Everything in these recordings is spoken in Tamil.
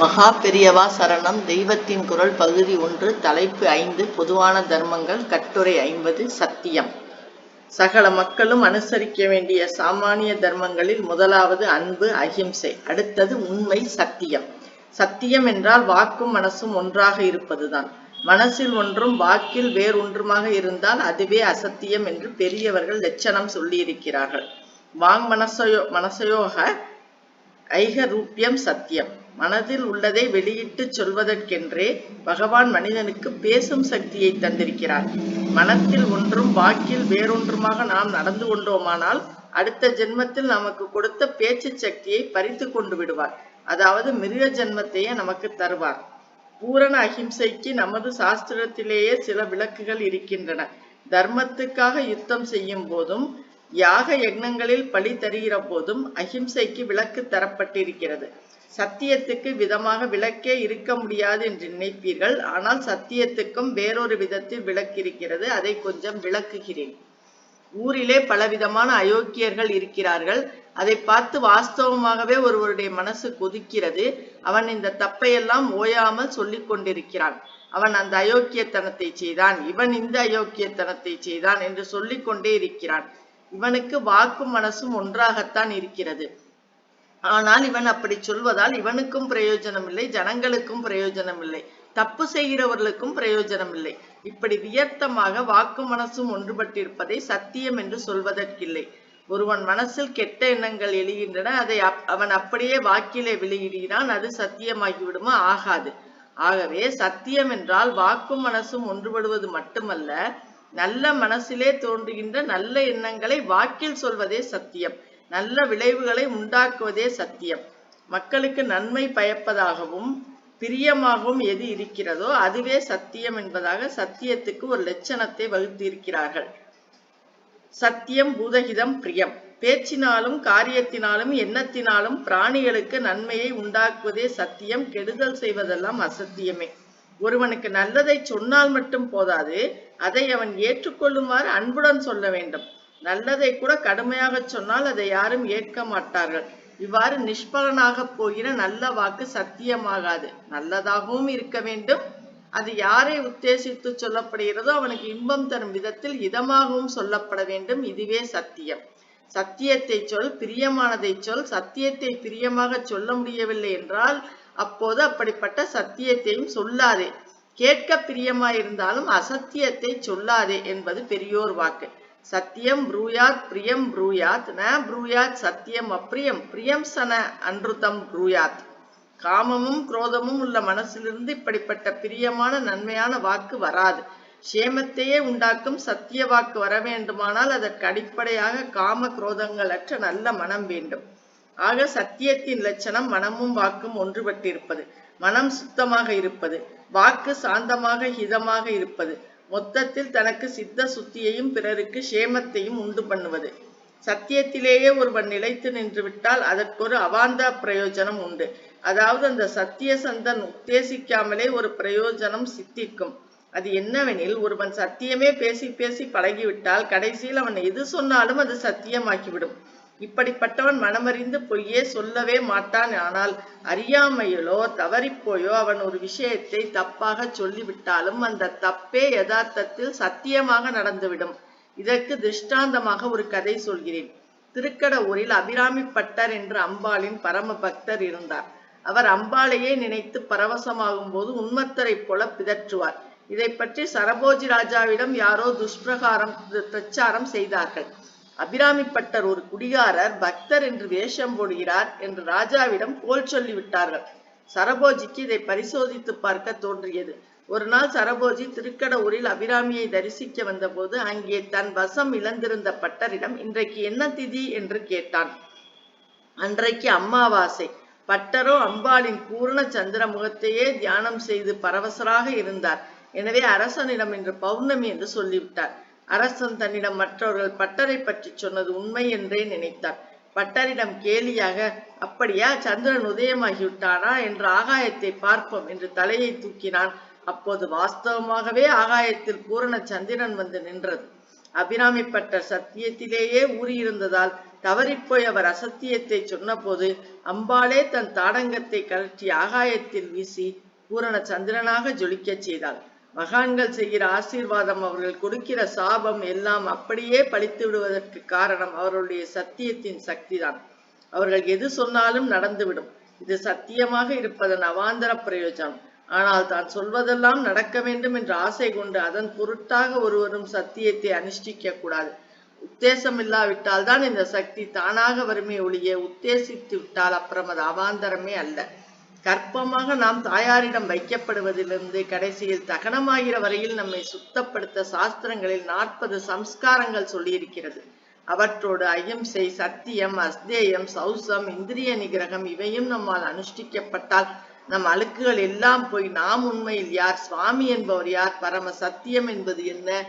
மகா பெரியவா சரணம். தெய்வத்தின் குரல் பகுதி ஒன்று தலைப்பு ஐந்து பொதுவான தர்மங்கள் கட்டுரை ஐம்பது சத்தியம். சகல மக்களும் அனுசரிக்க வேண்டிய சாமானிய தர்மங்களில் முதலாவது அன்பு அகிம்சை. அடுத்தது உண்மை சத்தியம். சத்தியம் என்றால் வாக்கும் மனசும் ஒன்றாக இருப்பதுதான். மனசில் ஒன்றும் வாக்கில் வேறொன்றுமாக இருந்தால் அதுவே அசத்தியம் என்று பெரியவர்கள் லட்சணம் சொல்லியிருக்கிறார்கள். வாங் மனசயோ மனசயோக ஐகரூப்பியம் சத்தியம். மனதில் உள்ளதை வெளியிட்டு சொல்வதற்கென்றே பகவான் மனிதனுக்கு பேசும் சக்தியை தந்திருக்கிறார். மனத்தில் ஒன்றும் வாக்கில் வேறொன்றுமாக நாம் நடந்து கொண்டோமானால் அடுத்த ஜென்மத்தில் நமக்கு கொடுத்த பேச்சு சக்தியை பறித்து கொண்டு விடுவார். அதாவது மிருக ஜென்மத்தையே நமக்கு தருவார். பூரண அகிம்சைக்கு நமது சாஸ்திரத்திலேயே சில விளக்குகள் இருக்கின்றன. தர்மத்துக்காக யுத்தம் செய்யும் போதும் யாக யக்னங்களில் பலி தருகிற போதும் அகிம்சைக்கு விளக்கு தரப்பட்டிருக்கிறது. சத்தியத்துக்கு விதமாக விளக்கே இருக்க முடியாது என்று நினைப்பீர்கள். ஆனால் சத்தியத்துக்கும் வேறொரு விதத்தில் விளக்கிருக்கிறது அதை கொஞ்சம் விளக்குகிறேன். ஊரிலே பலவிதமான அயோக்கியர்கள் இருக்கிறார்கள். அதை பார்த்து வாஸ்தவமாகவே ஒருவருடைய மனசு கொதிக்கிறது. அவன் இந்த தப்பையெல்லாம் ஓயாமல் சொல்லிக் கொண்டிருக்கிறான். அவன் அந்த அயோக்கியத்தனத்தை செய்தான். இவன் இந்த அயோக்கியத்தனத்தை செய்தான் என்று சொல்லிக் கொண்டே இருக்கிறான். இவனுக்கு வாக்கும் மனசும் ஒன்றாகத்தான் இருக்கிறது. ஆனால் இவன் அப்படி சொல்வதால் இவனுக்கும் பிரயோஜனம் இல்லை ஜனங்களுக்கும் பிரயோஜனம் இல்லை தப்பு செய்கிறவர்களுக்கும் பிரயோஜனம் இல்லை இப்படி வியர்த்தமாக வாக்கு மனசும் ஒன்றுபட்டிருப்பதை சத்தியம் என்று சொல்வதற்கில்லை. ஒருவன் மனசில் கெட்ட எண்ணங்கள் எழுகின்றன அதை அவன் அப்படியே வாக்கிலே வெளியிடுகிறான் அது சத்தியமாகிவிடுமா? ஆகாது. ஆகவே சத்தியம் என்றால் வாக்கும் மனசும் ஒன்றுபடுவது மட்டுமல்ல நல்ல மனசிலே தோன்றுகின்ற நல்ல எண்ணங்களை வாக்கில் சொல்வதே சத்தியம். நல்ல விளைவுகளை உண்டாக்குவதே சத்தியம். மக்களுக்கு நன்மை பயப்பதாகவும் பிரியமாகவும் எது இருக்கிறதோ அதுவே சத்தியம் என்பதாக சத்தியத்துக்கு ஒரு லட்சணத்தை வகுத்திருக்கிறார்கள். சத்தியம் பூதகிதம் பிரியம். பேச்சினாலும் காரியத்தினாலும் எண்ணத்தினாலும் பிராணிகளுக்கு நன்மையை உண்டாக்குவதே சத்தியம். கெடுதல் செய்வதெல்லாம் அசத்தியமே. ஒருவனுக்கு நல்லதை சொன்னால் மட்டும் போதாது அதை அவன் ஏற்றுக்கொள்ளுமாறு அன்புடன் சொல்ல வேண்டும். நல்லதை கூட கடுமையாக சொன்னால் அதை யாரும் ஏற்க மாட்டார்கள். இவ்வாறு நிஷ்பலனாக போகிற நல்ல வாக்கு சத்தியமாகாது. நல்லதாகவும் இருக்க வேண்டும். அது யாரை உத்தேசித்து சொல்லப்படுகிறதோ அவனுக்கு இன்பம் தரும் விதத்தில் இதமாகவும் சொல்லப்பட வேண்டும். இதுவே சத்தியம். சத்தியத்தை சொல் பிரியமானதை சொல். சத்தியத்தை பிரியமாக சொல்ல முடியவில்லை என்றால் அப்போது அப்படிப்பட்ட சத்தியத்தையும் சொல்லாதே. கேட்க பிரியமாயிருந்தாலும் அசத்தியத்தை சொல்லாதே என்பது பெரியோர் வாக்கு. சத்தியம் ப்ரூயாத் பிரியம் ப்ரூயாத். ந ப்ரூயாத் சத்தியம் அப்ரியம். பிரியம் சன அன்ருதம் ப்ரூயாத். காமமும் குரோதமும் உள்ள மனசிலிருந்து இப்படிப்பட்ட பிரியமான நன்மையான வாக்கு வராது. சேமத்தையே உண்டாக்கும் சத்திய வாக்கு வர வேண்டுமானால் அதற்கு அடிப்படையாக காம குரோதங்கள் அற்ற நல்ல மனம் வேண்டும். ஆக சத்தியத்தின் லட்சணம் மனமும் வாக்கும் ஒன்றுபட்டிருப்பது. மனம் சுத்தமாக இருப்பது. வாக்கு சாந்தமாக ஹிதமாக இருப்பது. மொத்தத்தில் தனக்கு சித்த சுத்தியையும் பிறருக்கு சேமத்தையும் உண்டு பண்ணுவது. சத்தியத்திலேயே ஒருவன் நிலைத்து நின்று விட்டால் அதற்கொரு அவாந்த பிரயோஜனம் உண்டு. அதாவது அந்த சத்திய சந்தன் உத்தேசிக்காமலே ஒரு பிரயோஜனம் சித்திக்கும். அது என்னவெனில் ஒருவன் சத்தியமே பேசி பேசி பழகிவிட்டால் கடைசியில் அவன் எது சொன்னாலும் அது சத்தியமாகிவிடும். இப்படிப்பட்டவன் மனமறிந்து பொய்யே சொல்லவே மாட்டான். ஆனால் அறியாமையிலோ தவறிப்போயோ அவன் ஒரு விஷயத்தை தப்பாக சொல்லிவிட்டாலும் அந்த தப்பே யதார்த்தத்தில் சத்தியமாக நடந்துவிடும். இதற்கு திருஷ்டாந்தமாக ஒரு கதை சொல்கிறேன். திருக்கட ஊரில் அபிராமி பட்டர் என்று அம்பாளின் பரம பக்தர் இருந்தார். அவர் அம்பாளையே நினைத்து பரவசமாகும் போது உண்மத்தரை போல பிதற்றுவார். இதை பற்றி சரபோஜி ராஜாவிடம் யாரோ துஷ்பிரகாரம் பிரச்சாரம் செய்தார்கள். அபிராமிப்பட்டர் ஒரு குடிகாரர் பக்தர் என்று வேஷம் போடுகிறார் என்று ராஜாவிடம் போல் சொல்லிவிட்டார்கள். சரபோஜிக்கு இதை பரிசோதித்து பார்க்க தோன்றியது. ஒரு நாள் சரபோஜி திருக்கடவுரில் அபிராமியை தரிசிக்க வந்தபோது அங்கே தன் வசம் இழந்திருந்த பட்டரிடம் இன்றைக்கு என்ன திதி? என்று கேட்டான். அன்றைக்கு அம்மாவாசை. பட்டரோ அம்பாளின் பூர்ண சந்திர முகத்தையே தியானம் செய்து பரவசராக இருந்தார். எனவே அரசனிடம் இன்று பௌர்ணமி என்று சொல்லிவிட்டார். அரசன் தன்னிடம் மற்றவர்கள் பட்டரை பற்றி சொன்னது உண்மை என்றே நினைத்தார். பட்டரிடம் கேலியாக அப்படியா சந்திரன் உதயமாகிவிட்டானா என்று ஆகாயத்தை பார்ப்போம் என்று தலையை தூக்கினான். அப்போது வாஸ்தவமாகவே ஆகாயத்தில் பூரண சந்திரன் வந்து நின்றது. அபிராமி பட்டர் சத்தியத்திலேயே ஊறியிருந்ததால் தவறிப்போய் அவர் அசத்தியத்தை சொன்னபோது அம்பாளே தன் தாடங்கத்தை கழற்றி ஆகாயத்தில் வீசி பூரண சந்திரனாக ஜொலிக்கச் செய்தாள். மகான்கள் செய்கிற ஆசீர்வாதம் அவர்கள் கொடுக்கிற சாபம் எல்லாம் அப்படியே பழித்து விடுவதற்கு காரணம் அவர்களுடைய சத்தியத்தின் சக்திதான். அவர்கள் எது சொன்னாலும் நடந்துவிடும். இது சத்தியமாக இருப்பதன் அவாந்தர பிரயோஜனம். ஆனால் தான் சொல்வதெல்லாம் நடக்க வேண்டும் என்ற ஆசை கொண்டு அதன் பொருட்டாக ஒருவரும் சத்தியத்தை அனுஷ்டிக்க கூடாது. உத்தேசம் இல்லாவிட்டால் தான் இந்த சக்தி தானாக வருமே ஒழிய உத்தேசித்து விட்டால் அப்புறம் அது அவாந்தரமே அல்ல. கற்பமாக நாம் தாயாரிடம் வைக்கப்படுவதிலிருந்து கடைசியில் தகனமாகிற வரையில் நம்மை சுத்தப்படுத்த சாஸ்திரங்களில் நாற்பது சம்ஸ்காரங்கள் சொல்லியிருக்கிறது. அவற்றோடு அகிம்சை சத்தியம் அஸ்தேயம் சௌசம் இந்திரிய நிகிரகம் இவையும் நம்மால் அனுஷ்டிக்கப்பட்டால் நம் அழுக்குகள் எல்லாம் போய் நாம் உண்மையில் யார் சுவாமி என்பவர் யார் பரம சத்தியம் என்பது என்ன?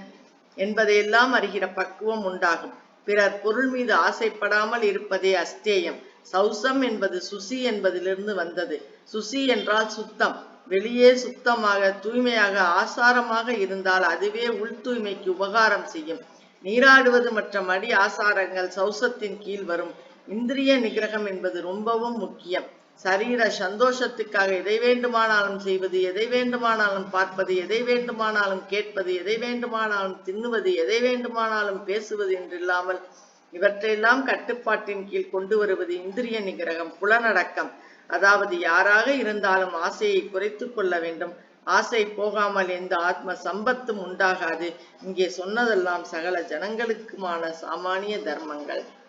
என்பதையெல்லாம் அறிகிற பக்குவம் உண்டாகும். பிறர் பொருள் மீது ஆசைப்படாமல் இருப்பதே அஸ்தேயம். சௌசம் என்பது சுசி என்பதிலிருந்து வந்தது. சுசி என்றால் சுத்தம். வெளியே சுத்தமாக தூய்மையாக ஆசாரமாக இருந்தால் அதுவே உள் தூய்மைக்கு உபகாரம் செய்யும். நீராடுவது மற்ற மடி ஆசாரங்கள் சௌசத்தின் கீழ் வரும். இந்திரிய நிகிரகம் என்பது ரொம்பவும் முக்கியம். சரீர சந்தோஷத்துக்காக எதை வேண்டுமானாலும் செய்வது எதை வேண்டுமானாலும் பார்ப்பது எதை வேண்டுமானாலும் கேட்பது எதை வேண்டுமானாலும் தின்னுவது எதை வேண்டுமானாலும் பேசுவது என்றில்லாமல் இவற்றையெல்லாம் கட்டுப்பாட்டின் கீழ் கொண்டு வருவது இந்திரிய நிகரகம் புலனடக்கம். அதாவது யாராக இருந்தாலும் ஆசையை குறைத்து கொள்ள வேண்டும். ஆசை போகாமல் எந்த ஆத்ம சம்பத்தும் உண்டாகாது. இங்கே சொன்னதெல்லாம் சகல ஜனங்களுக்குமான சாமானிய தர்மங்கள்.